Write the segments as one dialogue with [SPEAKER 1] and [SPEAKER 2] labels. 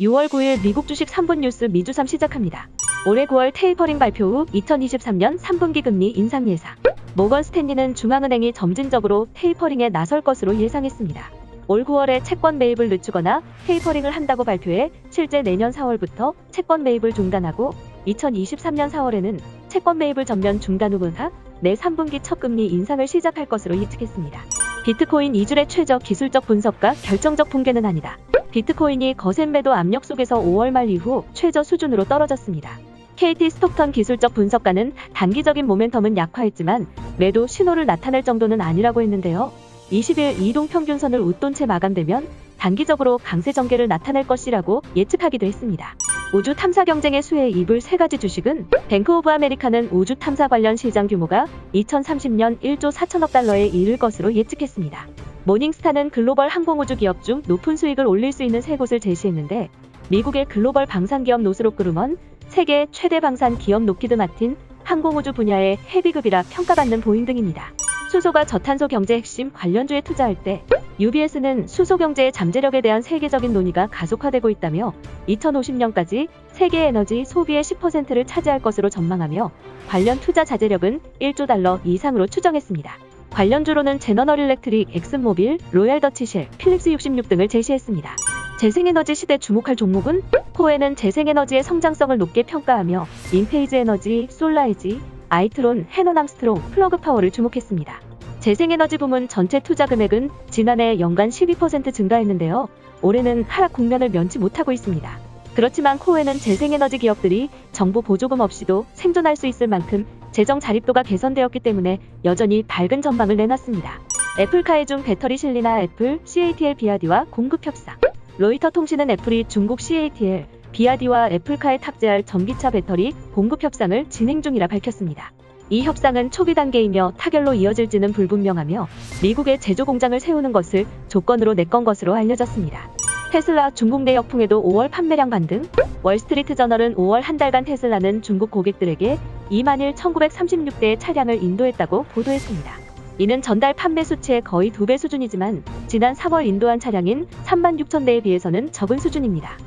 [SPEAKER 1] 6월 9일 미국 주식 3분 뉴스 미주삼 시작합니다. 올해 9월 테이퍼링 발표 후 2023년 3분기 금리 인상 예상. 모건 스탠리는 중앙은행이 점진적으로 테이퍼링에 나설 것으로 예상했습니다. 올 9월에 채권 매입을 늦추거나 테이퍼링을 한다고 발표해 실제 내년 4월부터 채권 매입을 중단하고 2023년 4월에는 채권 매입을 전면 중단 후부터 내 3분기 첫 금리 인상을 시작할 것으로 예측했습니다. 비트코인 2줄의 최저 기술적 분석과 결정적 붕괴는 아니다. 비트코인이 거센 매도 압력 속에서 5월 말 이후 최저 수준으로 떨어졌습니다. KT 스톡턴 기술적 분석가는 단기적인 모멘텀은 약화했지만 매도 신호를 나타낼 정도는 아니라고 했는데요. 20일 이동 평균선을 웃돈 채 마감되면 단기적으로 강세 전개를 나타낼 것이라고 예측하기도 했습니다. 우주 탐사 경쟁의 수혜에 입을 세 가지 주식은 뱅크 오브 아메리카는 우주 탐사 관련 시장 규모가 2030년 1조 4천억 달러에 이를 것으로 예측했습니다. 모닝스타는 글로벌 항공우주 기업 중 높은 수익을 올릴 수 있는 세 곳을 제시했는데 미국의 글로벌 방산 기업 노스록 그루먼, 세계 최대 방산 기업 노키드 마틴, 항공우주 분야의 헤비급이라 평가받는 보잉 등입니다. 수소가 저탄소 경제 핵심 관련주에 투자할 때 UBS는 수소 경제의 잠재력에 대한 세계적인 논의가 가속화되고 있다며 2050년까지 세계 에너지 소비의 10%를 차지할 것으로 전망하며 관련 투자 자제력은 1조 달러 이상으로 추정했습니다. 관련주로는 제너럴 일렉트릭, 엑슨모빌, 로얄 더치쉘, 필립스 66 등을 제시했습니다. 재생에너지 시대 주목할 종목은 코에는 재생에너지의 성장성을 높게 평가하며 인페이즈 에너지, 솔라이지, 아이트론, 해너남스트롱, 플러그 파워를 주목했습니다. 재생에너지 부문 전체 투자 금액은 지난해 연간 12% 증가했는데요. 올해는 하락 국면을 면치 못하고 있습니다. 그렇지만 코에는 재생에너지 기업들이 정부 보조금 없이도 생존할 수 있을 만큼 재정 자립도가 개선되었기 때문에 여전히 밝은 전망을 내놨습니다. 애플카의 중 배터리 실리나 애플, CATL 비아디와 공급 협상. 로이터 통신은 애플이 중국 CATL, 비아디와 애플카에 탑재할 전기차 배터리 공급 협상을 진행 중이라 밝혔습니다. 이 협상은 초기 단계이며 타결로 이어질지는 불분명하며 미국에 제조 공장을 세우는 것을 조건으로 내건 것으로 알려졌습니다. 테슬라 중국 내 역풍에도 5월 판매량 반등. 월스트리트 저널은 5월 한 달간 테슬라는 중국 고객들에게 2만 1,936대의 차량을 인도했다고 보도했습니다. 이는 전달 판매 수치의 거의 두배 수준이지만 지난 3월 인도한 차량인 3만 6천 대에 비해서는 적은 수준입니다.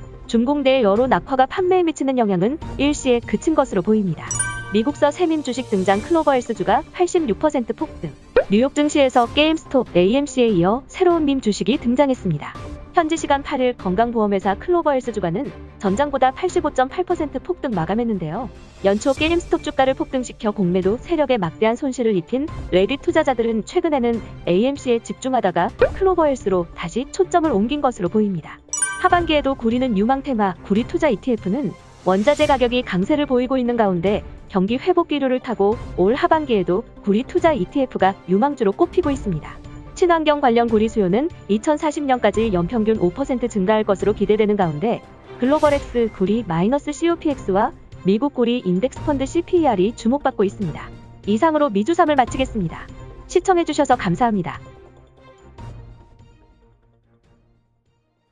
[SPEAKER 1] 내 여로 낙화가 판매에 미치는 영향은 일시에 그친 것으로 보입니다. 미국서 세민 주식 등장 클로버헬스주가 86% 폭등. 뉴욕 증시에서 게임스톱 AMC에 이어 새로운 밈 주식이 등장했습니다. 현지 시간 8일 건강보험회사 클로버헬스 주가는 전장보다 85.8% 폭등 마감했는데요. 연초 게임스톱 주가를 폭등시켜 공매도 세력에 막대한 손실을 입힌 레딧 투자자들은 최근에는 AMC에 집중하다가 클로버헬스로 다시 초점을 옮긴 것으로 보입니다. 하반기에도 구리는 유망 테마 구리 투자 ETF는 원자재 가격이 강세를 보이고 있는 가운데 경기 회복 기류를 타고 올 하반기에도 구리 투자 ETF가 유망주로 꼽히고 있습니다. 친환경 관련 구리 수요는 2040년까지 연평균 5% 증가할 것으로 기대되는 가운데 글로벌X 구리 마이너스 COPX와 미국 구리 인덱스 펀드 CPER이 주목받고 있습니다. 이상으로 미주삼을 마치겠습니다. 시청해주셔서 감사합니다.